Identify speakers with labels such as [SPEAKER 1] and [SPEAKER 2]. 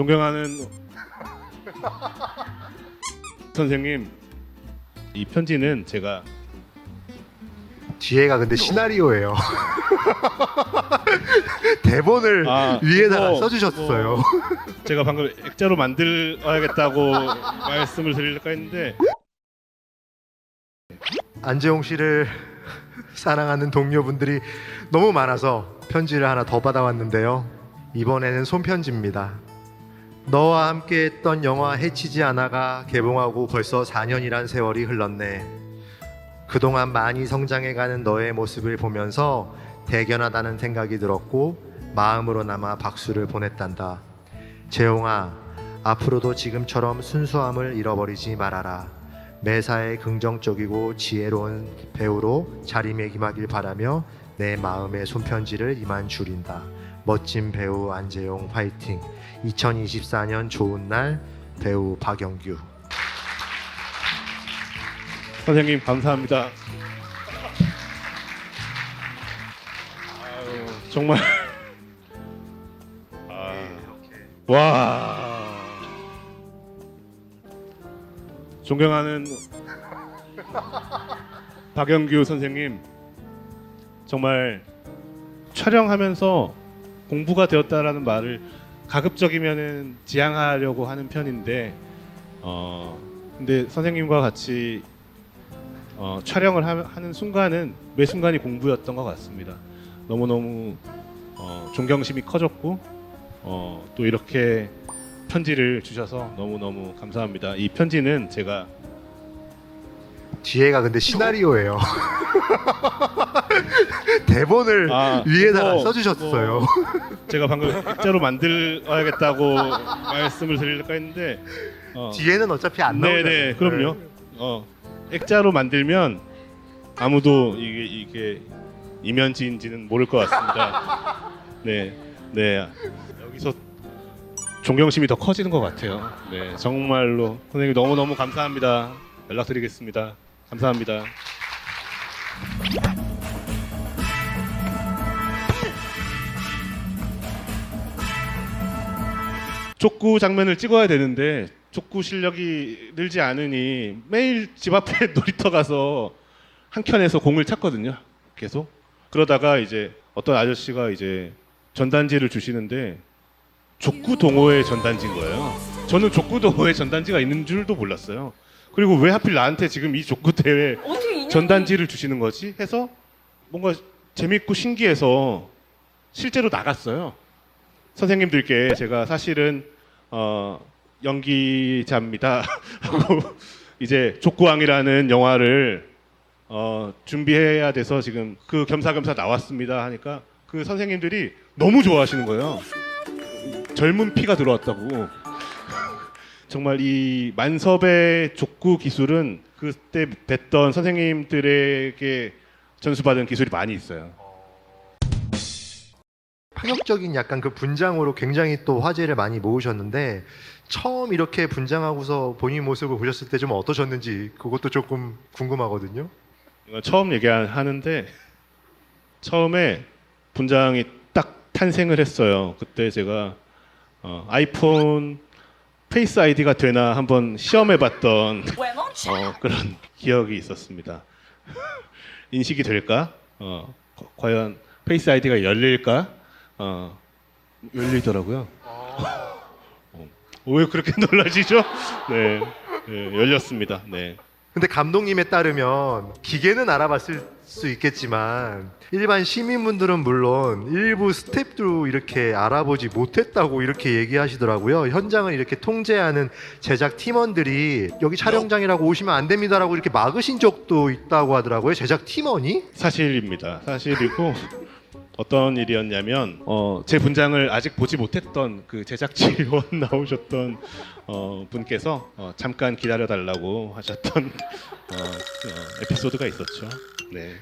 [SPEAKER 1] 존경하는 선생님, 이 편지는 제가
[SPEAKER 2] 뒤에가 근데 시나리오예요. 대본을
[SPEAKER 1] 아,
[SPEAKER 2] 위에다가
[SPEAKER 1] 뭐,
[SPEAKER 2] 써주셨어요.
[SPEAKER 1] 뭐, 제가 방금 액자로 만들어야겠다고 말씀을 드릴까 했는데
[SPEAKER 2] 안재홍 씨를 사랑하는 동료분들이 너무 많아서 편지를 하나 더 받아왔는데요. 이번에는 손편지입니다. 너와 함께 했던 영화 해치지 않아가 개봉하고 벌써 4년이란 세월이 흘렀네. 그동안 많이 성장해가는 너의 모습을 보면서 대견하다는 생각이 들었고 마음으로 남아 박수를 보냈단다. 재홍아, 앞으로도 지금처럼 순수함을 잃어버리지 말아라. 매사에 긍정적이고 지혜로운 배우로 자리매김하길 바라며 내 마음의 손편지를 이만 줄인다. 멋진 배우 안재용 화이팅. 2024년 좋은 날 배우 박영규.
[SPEAKER 1] 선생님 감사합니다. 아유, 정말 아, 와 존경하는 박영규 선생님 정말 촬영하면서 공부가 되었다라는 말을 가급적이면은 지향하려고 하는 편인데 어 근데 선생님과 같이 어, 촬영을 하, 하는 순간은 매 순간이 공부였던 것 같습니다. 너무 너무 어, 존경심이 커졌고 어, 또 이렇게 편지를 주셔서 너무 너무 감사합니다. 이 편지는 제가
[SPEAKER 2] 뒤에가 근데 시나리오예요. 대본을
[SPEAKER 1] 아,
[SPEAKER 2] 위에다가
[SPEAKER 1] 뭐,
[SPEAKER 2] 써주셨어요.
[SPEAKER 1] 뭐, 제가 방금 액자로 만들어야겠다고 말씀을 드릴까 했는데 어,
[SPEAKER 2] 뒤에는 어차피 안 나오잖아요.
[SPEAKER 1] 네네 그럼요. 어, 액자로 만들면 아무도 이게 이게 이면지인지는 모를 것 같습니다. 네, 네 여기서 존경심이 더 커지는 것 같아요. 네, 정말로 선생님 너무 너무 감사합니다. 연락드리겠습니다. 감사합니다. 족구 장면을 찍어야 되는데 족구 실력이 늘지 않으니 매일 집 앞에 놀이터 가서 한 켠에서 공을 찾거든요. 계속 그러다가 이제 어떤 아저씨가 이제 전단지를 주시는데 족구 동호회 전단지인 거예요. 저는 족구 동호회 전단지가 있는 줄도 몰랐어요. 그리고 왜 하필 나한테 지금 이 족구 대회
[SPEAKER 3] 어떻게 인연이
[SPEAKER 1] 전단지를 주시는 거지? 해서 뭔가 재밌고 신기해서 실제로 나갔어요. 선생님들께 제가 사실은 어, 연기자입니다 하고 이제 족구왕이라는 영화를 어, 준비해야 돼서 지금 그 겸사겸사 나왔습니다 하니까 그 선생님들이 너무 좋아하시는 거예요. 젊은 피가 들어왔다고. 정말 이 만섭의 족구 기술은 그때 뵀던 선생님들에게 전수받은 기술이 많이 있어요.
[SPEAKER 2] 파격적인 약간 그 분장으로 굉장히 또 화제를 많이 모으셨는데 처음 이렇게 분장하고서 본인 모습을 보셨을 때 좀 어떠셨는지 그것도 조금 궁금하거든요.
[SPEAKER 1] 처음 얘기하는데 처음에 분장이 딱 탄생을 했어요. 그때 제가 어, 아이폰 페이스 아이디가 되나 한번 시험해봤던? 어, 그런 기억이 있었습니다. 인식이 될까? 어, 과- 과연 페이스 아이디가 열릴까? 어, 열리더라고요. 어, 왜 그렇게 놀라시죠? 네, 네, 열렸습니다. 네.
[SPEAKER 2] 근데 감독님에 따르면 기계는 알아봤을 수 있겠지만 일반 시민분들은 물론 일부 스태프도 이렇게 알아보지 못했다고 이렇게 얘기하시더라고요. 현장을 이렇게 통제하는 제작 팀원들이 여기 촬영장이라고 오시면 안 됩니다라고 이렇게 막으신 적도 있다고 하더라고요. 제작 팀원이?
[SPEAKER 1] 사실입니다. 사실이고 어떤 일이었냐면 어, 제 분장을 아직 보지 못했던 그 제작 지원 나오셨던 어, 분께서 어, 잠깐 기다려 달라고 하셨던 어, 어, 에피소드가 있었죠. 네.